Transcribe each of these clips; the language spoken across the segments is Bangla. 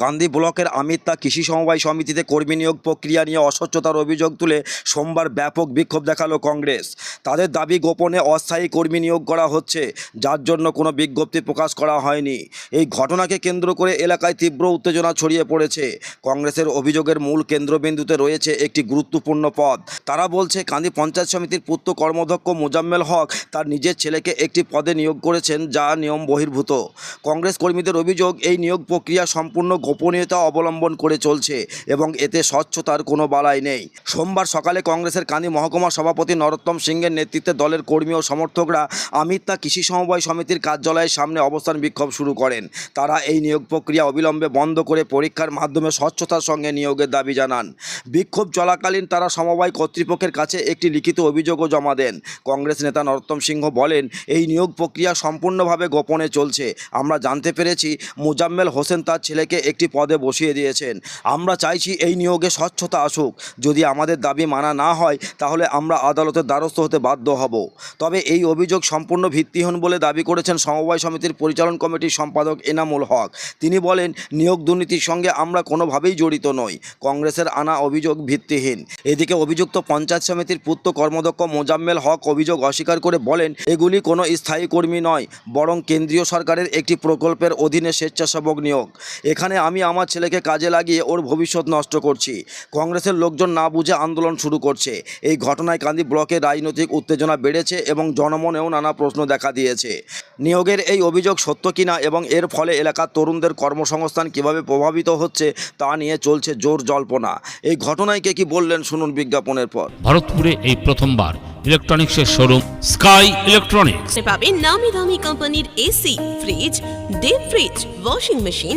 কান্দি ব্লকের আমিত্তা কৃষি সমবায় সমিতিতে কর্মী নিয়োগ প্রক্রিয়া নিয়ে অস্বচ্ছতার অভিযোগ তুলে সোমবার ব্যাপক বিক্ষোভ দেখাল কংগ্রেস। তাদের দাবি গোপনে অস্থায়ী কর্মী নিয়োগ করা হচ্ছে, যার জন্য কোনো বিজ্ঞপ্তি প্রকাশ করা হয়নি। এই ঘটনাকে কেন্দ্র করে এলাকায় তীব্র উত্তেজনা ছড়িয়ে পড়েছে। কংগ্রেসের অভিযোগের মূল কেন্দ্রবিন্দুতে রয়েছে একটি গুরুত্বপূর্ণ পদ। তারা বলছে কান্দি পঞ্চায়েত সমিতির পূর্ত কর্মদক্ষ মোজাম্মেল হক তার নিজের ছেলেকে একটি পদে নিয়োগ করেছেন, যা নিয়ম বহির্ভূত। কংগ্রেস কর্মীদের অভিযোগ, এই নিয়োগ প্রক্রিয়া সম্পূর্ণ গোপনীয়তা অবলম্বন করে চলছে এবং এতে স্বচ্ছতার কোনো বালাই নেই। সোমবার সকালে কংগ্রেসের কান্দি মহকুমা সভাপতি নরোত্তম সিংয়ের নেতৃত্বে দলের কর্মী ও সমর্থকরা আমিত্তা কৃষি সমবায় সমিতির কার্যালয়ের সামনে অবস্থান বিক্ষোভ শুরু করেন। তারা এই নিয়োগ প্রক্রিয়া অবিলম্বে বন্ধ করে পরীক্ষার মাধ্যমে স্বচ্ছতার সঙ্গে নিয়োগের দাবি জানান। বিক্ষোভ চলাকালীন তারা সমবায় কর্তৃপক্ষের কাছে একটি লিখিত অভিযোগও জমা দেন। কংগ্রেস নেতা নরোত্তম সিংহ বলেন, এই নিয়োগ প্রক্রিয়া সম্পূর্ণভাবে গোপনে চলছে। আমরা জানতে পেরেছি, মোজাম্মেল হোসেন তার ছেলেকে একটি পদে বসিয়ে দিয়েছেন। আমরা চাইছি এই নিয়োগে স্বচ্ছতা আসুক। যদি আমাদের দাবি মানা না হয়, তাহলে আমরা আদালতের দ্বারস্থ হতে বাধ্য হব। তবে এই অভিযোগ সম্পূর্ণ ভিত্তিহীন বলে দাবি করেছেন সমবায় সমিতির পরিচালন কমিটির সম্পাদক এনামুল হক। তিনি বলেন, নিয়োগ দুর্নীতির সঙ্গে আমরা কোনোভাবেই জড়িত নই। কংগ্রেসের আনা অভিযোগ ভিত্তিহীন। এদিকে অভিযুক্ত পঞ্চায়েত সমিতির পুত্র কর্মদক্ষ মোজাম্মেল হক অভিযোগ অস্বীকার করে বলেন, এগুলি কোনো স্থায়ী কর্মী নয়, বরং কেন্দ্রীয় সরকারের একটি প্রকল্পের অধীনে স্বেচ্ছাসেবক নিয়োগ। এখানে আমি আমার ছেলেকে কাজে লাগিয়ে ওর ভবিষ্যৎ নষ্ট করছি। কংগ্রেসের লোকজন না বুঝে আন্দোলন শুরু করছে। এই ঘটনায় কান্দি ব্লকে রাজনৈতিক উত্তেজনা বেড়েছে এবং জনমনেও নানা প্রশ্ন দেখা দিয়েছে। নিয়োগের এই অভিযোগ সত্য কিনা এবং এর ফলে এলাকার তরুণদের কর্মসংস্থান কীভাবে প্রভাবিত হচ্ছে তা নিয়ে চলছে জোর জল্পনা। এই ঘটনায় কে কি বললেন শুনুন বিজ্ঞাপনের পর। ভারতপুরে এই প্রথমবার ইলেকট্রনিক্সের শোরুম স্কাই ইলেকট্রনিক্স। পাবেন নামি দামি কোম্পানির AC fridge deep fridge washing machine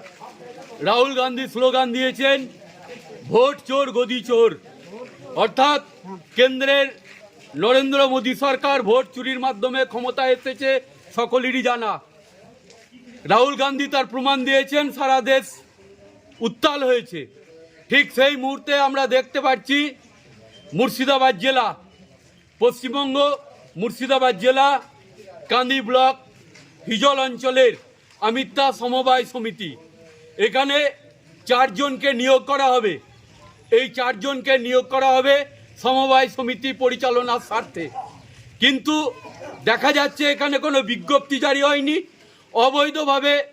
Rahul Gandhi slogan দিয়েছেন, ভোট চোর, গদি চোর। অর্থাৎ কেন্দ্রের নরেন্দ্র মোদী সরকার ভোট চুরির মাধ্যমে ক্ষমতা এসেছে, সকলেরই জানা। রাহুল গান্ধী তার প্রমাণ দিয়েছেন, সারা দেশ উত্তাল হয়েছে। ঠিক সেই মুহূর্তে আমরা দেখতে পাচ্ছি, মুর্শিদাবাদ জেলা, পশ্চিমবঙ্গ, মুর্শিদাবাদ জেলা, কান্দি ব্লক, হিজল অঞ্চলের আমিত্তা সমবায় সমিতি। এখানে চারজনকে নিয়োগ করা হবে। এই চারজনকে নিয়োগ করা হবে সমবায় সমিতি পরিচালনার স্বার্থে। কিন্তু দেখা যাচ্ছে এখানে কোনো বিজ্ঞপ্তি জারি হয়নি। অবৈধভাবে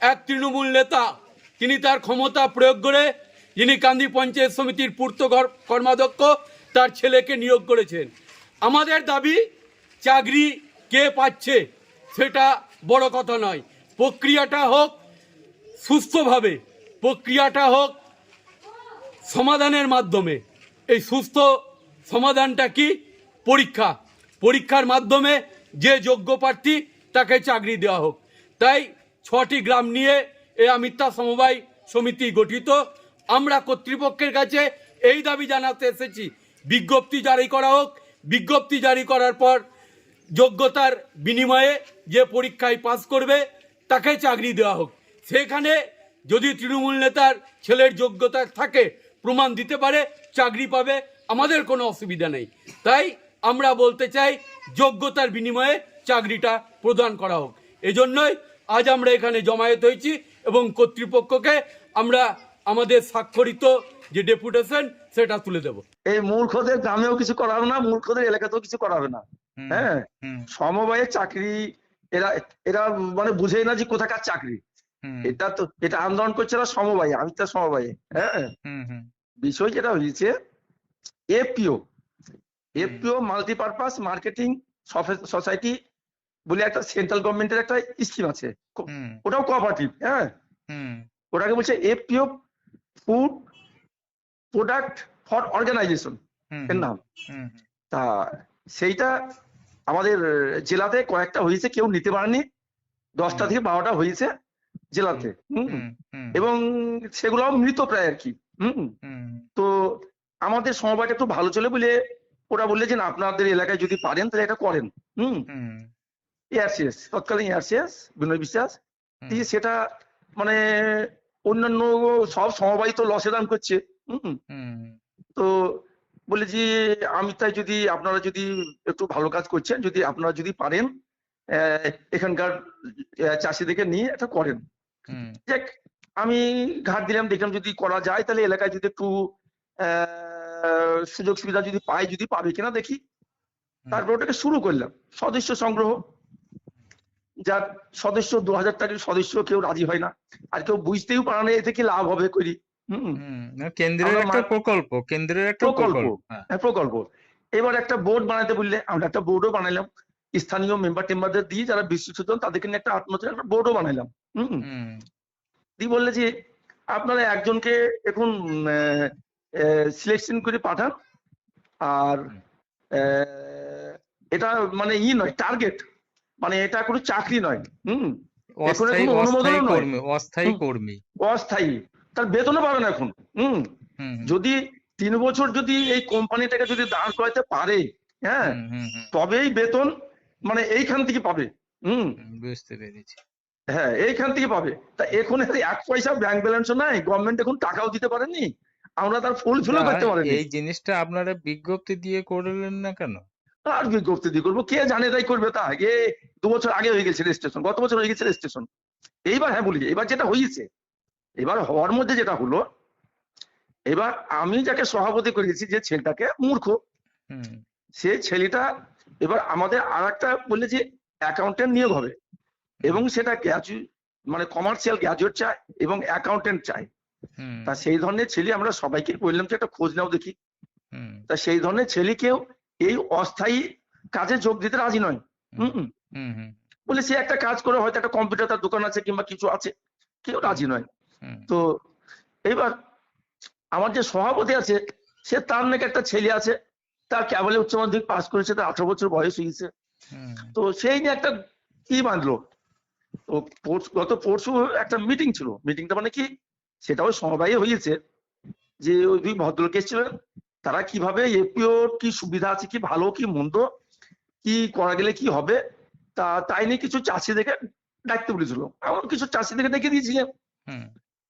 এক তৃণমূল নেতা, তিনি তার ক্ষমতা প্রয়োগ করে যিনি কান্দি পঞ্চায়েত সমিতির পূর্ত কর- কর্মাধ্যক্ষ, তার ছেলেকে নিয়োগ করেছেন। আমাদের দাবি, চাকরি কে পাচ্ছে সেটা বড় কথা নয়। প্রক্রিয়াটা হোক সুস্থভাবে প্রক্রিয়াটা হোক, সমাধানের মাধ্যমে। এই সুস্থ সমাধানটা কি? পরীক্ষা। পরীক্ষার মাধ্যমে যে যোগ্য প্রার্থী তাকে চাকরি দেওয়া হোক। তাই ছটি গ্রাম নিয়ে এই আমিত্তা সমবায় সমিতি গঠিত। আমরা কর্তৃপক্ষের কাছে এই দাবি জানাতে এসেছি, বিজ্ঞপ্তি জারি করা হোক। বিজ্ঞপ্তি জারি করার পর যোগ্যতার বিনিময়ে যে পরীক্ষায় পাস করবে, তাকে চাকরি দেওয়া হোক। সেখানে যদি তৃণমূল নেতার ছেলের যোগ্যতা থাকে প্রমাণ দিতে পারে চাকরি পাবে আমাদের কোনো অসুবিধা নেই। তাই আমরা বলতে চাই যোগ্যতার বিনিময়ে চাকরিটা প্রদান করা হোক। এজন্যই আজ আমরা এখানে জমায়েত হয়েছি এবং কর্তৃপক্ষকে আমরা আমাদের স্বাক্ষরিত যে ডেপুটেশন সেটা তুলে দেব। এই মূর্খদের গ্রামেও কিছু করাবে না মূর্খদের এলাকাতেও কিছু করাবে না। হ্যাঁ? সমবায়ের চাকরি এরা এরা মানে বুঝেই না যে কোথাকার চাকরি। এটা তো এটা আন্দোলন করছে না সমবায় আমি তো সমবায়ে হ্যাঁ? বিষয় যেটা হয়েছে APO APO multipurpose marketing society বলে একটা সেন্ট্রাল গভর্নমেন্টের একটা স্কিম আছে ওটাও কোঅপারেটিভ হ্যাঁ? ওটাকে বলছে APO food product for organization এর নাম। তা সেইটা আমাদের জেলাতে কয়েকটা হয়েছে কেউ নিতে পারেনি। দশটা থেকে বারোটা হয়েছে। জেলাতে এবং সেগুলো মৃত প্রায় আর কি হুম? তো আমাদের সমবায়টা একটু ভালো চলে বলে ওরা বললে যে না আপনাদের এলাকায় যদি পারেন তাহলে এটা করেন হুম? এয়ারসিএস তৎকালীন এয়ারসিএস বিনয় বিশ্বাস সেটা মানে অন্যান্য সব সমবায় তো লসে দান করছে হুম? হুম। তো বলে যে আমি তাই যদি আপনারা যদি একটু ভালো কাজ করছেন যদি আপনারা যদি পারেন আহ, এখানকার চাষিদেরকে নিয়ে এটা করেন। দেখ আমি ঘাট দিলাম দেখলাম যদি করা যায় তাহলে এলাকায় যদি একটু সুযোগ সুবিধা যদি পাই যদি পাবে কিনা দেখি। তারপর ওটাকে শুরু করলাম। সদস্য সংগ্রহ। যার সদস্য দু হাজার টাকার সদস্য কেউ রাজি হয় না। আর কেউ বুঝতেও পারে না এতে কি লাভ হবে করি। হম। কেন্দ্রের একটা প্রকল্প কেন্দ্রের একটা প্রকল্প। প্রকল্প হ্যাঁ। হ্যাঁ, প্রকল্প। এবার একটা বোর্ড বানাতে বললে আমরা একটা বোর্ডও বানাইলাম স্থানীয় মেম্বার টেম্বারদের দিয়ে যারা বিশ্ব বিশ্বসূচন তাদেরকে নিয়ে একটা আত্মহত্যা একটা বোর্ডও বানাইলাম। হম? দিয়ে বললে যে আপনারা একজনকে এখন সিলেকশন করে পাঠান। আর এটা মানে ই নয় টার্গেট মানে এটা কোনো চাকরি নয়। হম? এখন অস্থায়ী কোনো অস্থায়ী নয়। কর্মী অস্থায়ী কর্মী। অস্থায়ী। তার বেতনও পাবে না এখন। হুম? যদি তিন বছর যদি এই কোম্পানিটাকে যদি দাঁড় করাতে পারে হ্যাঁ? তবেই বেতন মানে এইখান থেকে পাবে। হুম। বুঝতে পেরেছি। হ্যাঁ এইখান থেকে পাবে। তা এখন এক পয়সা ব্যাংক ব্যালেন্সও নাই গভর্নমেন্ট এখন টাকাও দিতে পারেনি আমরা তার ফুল ফিলও করতে পারিনি। এই জিনিসটা আপনারা বিজ্ঞপ্তি দিয়ে করলেন না কেন? আর বিজ্ঞপ্তি দিয়ে করব কে জানে তাই করবে তা? এ দু বছর আগে হয়ে গেছে রেজিস্ট্রেশন গত বছর হয়ে গেছে রেজিস্ট্রেশন এইবার হ্যাঁ বলি এবার যেটা হয়েছে এবার হওয়ার মধ্যে যেটা হলো এবার আমি যাকে সভাপতি করেছি যে ছেলেটাকে মূর্খ হুম। সেই ছেলেটা এবার আমাদের আর একটা বললে যে অ্যাকাউন্টেন্ট নিয়োগ হবে এবং সেটা গ্র্যাজুয়েট মানে কমার্শিয়াল গ্র্যাজুয়েট চায় এবং অ্যাকাউন্টেন্ট চায়। তা সেই ধরনের ছেলে আমরা সবাইকে বললাম যে একটা খোঁজ নাও দেখি। তা সেই ধরনের ছেলেকেও এই অস্থায়ী কাজে যোগ দিতে রাজি নয়। বলে সে একটা কাজ করে হয়তো একটা কম্পিউটার তার দোকান আছে কিংবা কিছু আছে কেউ রাজি নয়। তো এবার আমার যে সভাপতি আছে সে তার নাকি একটা ছেলে আছে তার কেবলে উচ্চ মাধ্যমিক পাস করেছে তার আঠারো বছর বয়স হয়েছে। তো সেই নিয়ে একটা কি বাঁধলো? তো গত পরশু একটা মিটিং ছিল। মিটিংটা মানে কি? সেটাও সমবায়ে হয়েছে যে ওই দুই ভদ্রলোক এসেছিলেন। তারা কীভাবে এপিওর কি সুবিধা আছে কি ভালো কি মন্দ কি করা গেলে কি হবে তা তাই নিয়ে কিছু চাষিদেরকে ডাকতে বলেছিল আমার কিছু চাষিদেরকে ডেকে দিয়েছিলেন।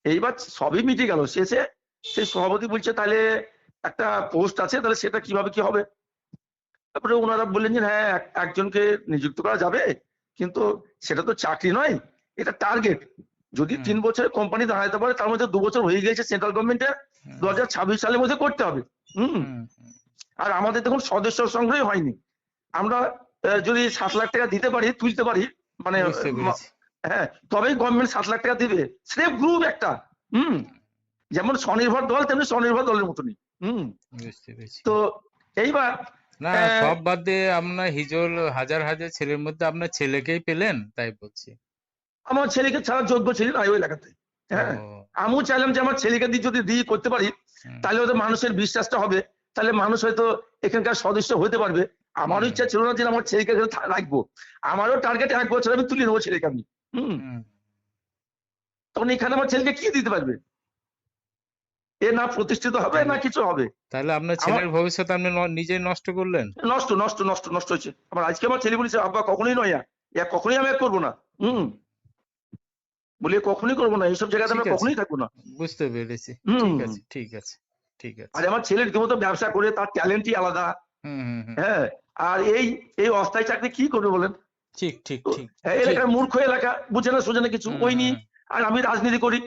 এইবার সবই মিটে গেল। শেষে সেই সভাপতি বলছে তাহলে একটা পোস্ট আছে তাহলে সেটা কীভাবে কি হবে? তারপরে ওনারা বললেন যে হ্যাঁ এক- একজনকে নিযুক্ত করা যাবে কিন্তু সেটা তো চাকরি নয় এটা টার্গেট যদি তিন বছরে কোম্পানি দাঁড়াতে পারে তার মধ্যে দু বছর হয়ে গেছে সেন্ট্রাল গভর্নমেন্টের দু হাজার ছাব্বিশ সালের মধ্যে করতে হবে হুম। আর আমাদের দেখুন সদস্য সংগ্রহ হয়নি। আমরা যদি সাত লাখ টাকা দিতে পারি তুলতে পারি মানে হ্যাঁ তবেই গভর্নমেন্ট সাত লাখ টাকা দিবে। স্রেফ গ্রুপ একটা হুম। যেমন স্বনির্ভর দল তেমনি স্বনির্ভর দলের মতনই। হুম। বুঝতে পেরেছি। তো এইবার না সব বাদ দিয়ে আপনার হিজল হাজার হাজার ছেলের মধ্যে আপনার ছেলেকেই পেলেন? তাই বলছি। আমার ছেলেকে ছাড়া যোগ্য ছিল না ওই এলাকাতে। হ্যাঁ? আমিও চাইলাম যে আমার ছেলেকে দিয়ে যদি দিয়ে করতে পারি তাহলে হয়তো মানুষের বিশ্বাসটা হবে। তাহলে মানুষ হয়তো এখানকার সদস্য হতে পারবে। আমারও ইচ্ছা ছিল না যে আমার ছেলেকে রাখব। আমারও টার্গেট এক বছর আমি তুলে নেব ছেলেকে আমি। হুম। হুম, তখন এখানে আমার ছেলেকে কি দিতে পারবে? এ না প্রতিষ্ঠিত হবে না কিছু হবে। তাহলে আপনার ছেলের ভবিষ্যৎ আপনি নিজেই নষ্ট করলেন? নষ্ট নষ্ট নষ্ট নষ্ট হয়েছে। আমার আজকে আমার ছেলে বলেছে আব্বা কখনোই নয় ইয়া কখনোই আমি করব না। হুম। বলি কখনোই করব না। এইসব জায়গাতে আমরা আছে। কখনোই থাকব না। বুঝতে পেরেছি। ঠিক আছে ঠিক আছে ঠিক আছে। আর আমার ছেলে রীতিমতো ব্যবসা করে তার ট্যালেন্টই আলাদা। হ্যাঁ আর এই এই অস্থায়ী চাকরি কি করবে বলেন? ঠিক ঠিক ঠিক। এলাকার মূর্খ এলাকা বুঝে না সোজে না কিছু ওই নিয়ে। আর আমি রাজনীতি করি।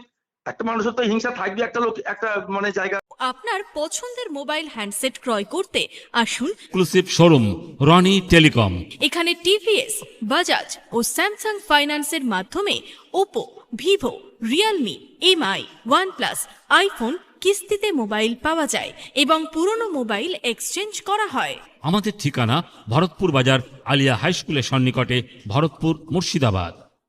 একটা মানুষের তো হিংসা থাকবে একটা লোক একটা মানে জায়গা। আপনার পছন্দের মোবাইল হ্যান্ডসেট ক্রয় করতে আসুন। এক্সক্লুসিভ শোরুম রনি টেলিকম এখানে টিভিএস বাজাজ ও স্যামসাং ফাইন্যান্সের মাধ্যমে Oppo Vivo Realme MI OnePlus iPhone কিস্তিতে মোবাইল পাওয়া যায় এবং পুরনো মোবাইল এক্সচেঞ্জ করা হয়। আমাদের ঠিকানা ভরতপুর বাজার আলিয়া হাই স্কুলের সন্নিকটে Bharatpur Murshidabad.